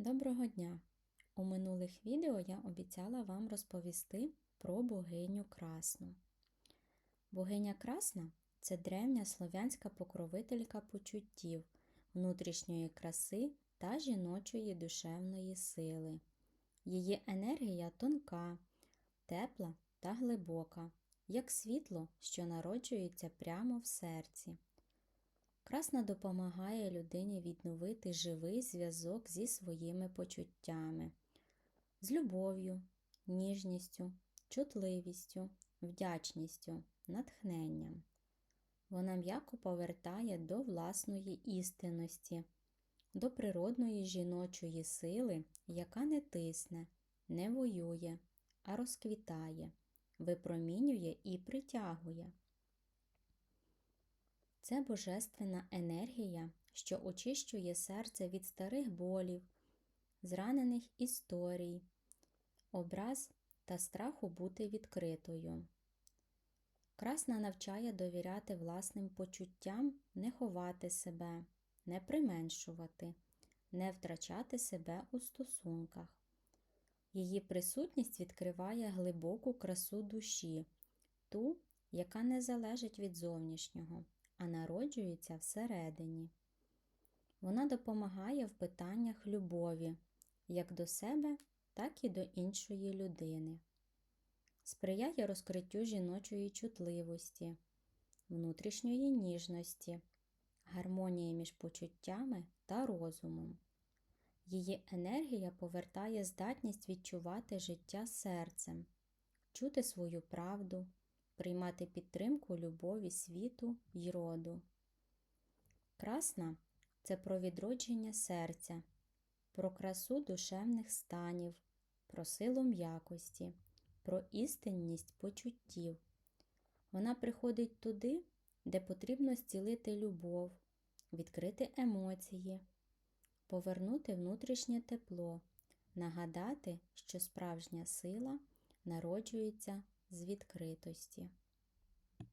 Доброго дня! У минулих відео я обіцяла вам розповісти про богиню Красну. Богиня Красна це древня слов'янська покровителька почуттів, внутрішньої краси та жіночої душевної сили. Її енергія тонка, тепла та глибока, як світло, що народжується прямо в серці. Красна допомагає людині відновити живий зв'язок зі своїми почуттями, з любов'ю, ніжністю, чутливістю, вдячністю, натхненням. Вона м'яко повертає до власної істинності, до природної жіночої сили, яка не тисне, не воює, а розквітає, випромінює і притягує. Це божественна енергія, що очищує серце від старих болів, зранених історій, образ та страху бути відкритою. Красна навчає довіряти власним почуттям, не ховати себе, не применшувати, не втрачати себе у стосунках. Її присутність відкриває глибоку красу душі, ту, яка не залежить від зовнішнього а народжується всередині. Вона допомагає в питаннях любові як до себе, так і до іншої людини, сприяє розкриттю жіночої чутливості, внутрішньої ніжності, гармонії між почуттями та розумом. Її енергія повертає здатність відчувати життя серцем, чути свою правду, приймати підтримку любові світу й роду. Красна це про відродження серця, про красу душевних станів, про силу м'якості, про істинність почуттів. Вона приходить туди, де потрібно зцілити любов, відкрити емоції, повернути внутрішнє тепло, нагадати, що справжня сила народжується з відкритості.